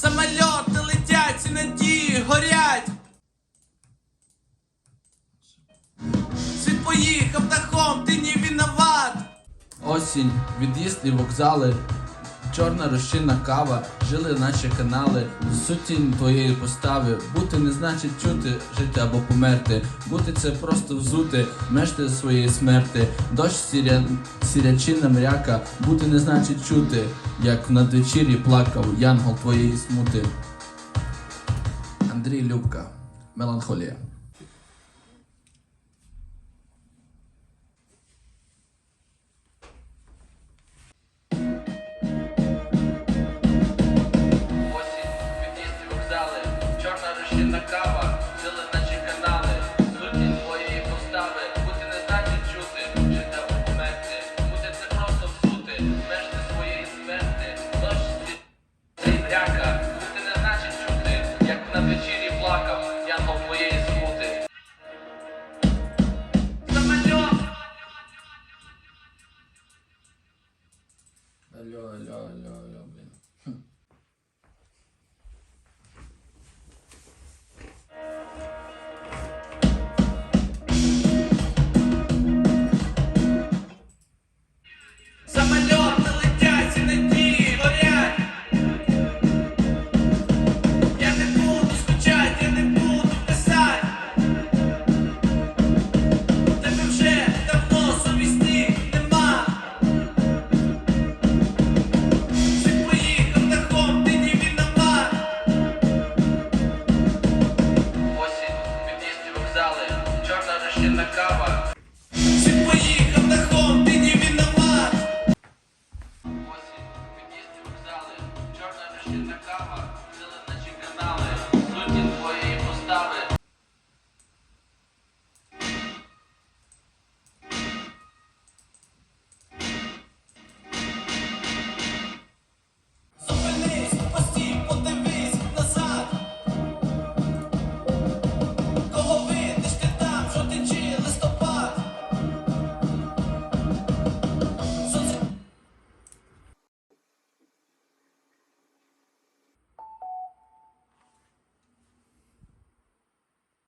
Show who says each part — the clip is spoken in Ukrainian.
Speaker 1: Самольоти летять, і надії горять. Світ поїхав дахом, ти не виноват. Осінь, від'їзд і вокзали, чорна розчинна кава, жили наші канали, сутінь твоєї постави. Бути не значить чути, жити або померти. Бути це просто взути, мешти своєї смерти. Дощ сіря... сірячина мряка, бути не значить чути, як в надвечір'ї плакав янгол твоєї смути. Андрій Любка, меланхолія. Чорна кава, жили канали, сутні твоєї постави, бути не значить чути, життя в померти, бути це просто всути, межти своєї смерти, дощ цей мряка, бути не значить чути, як на вечірі плакав, In the Nakama.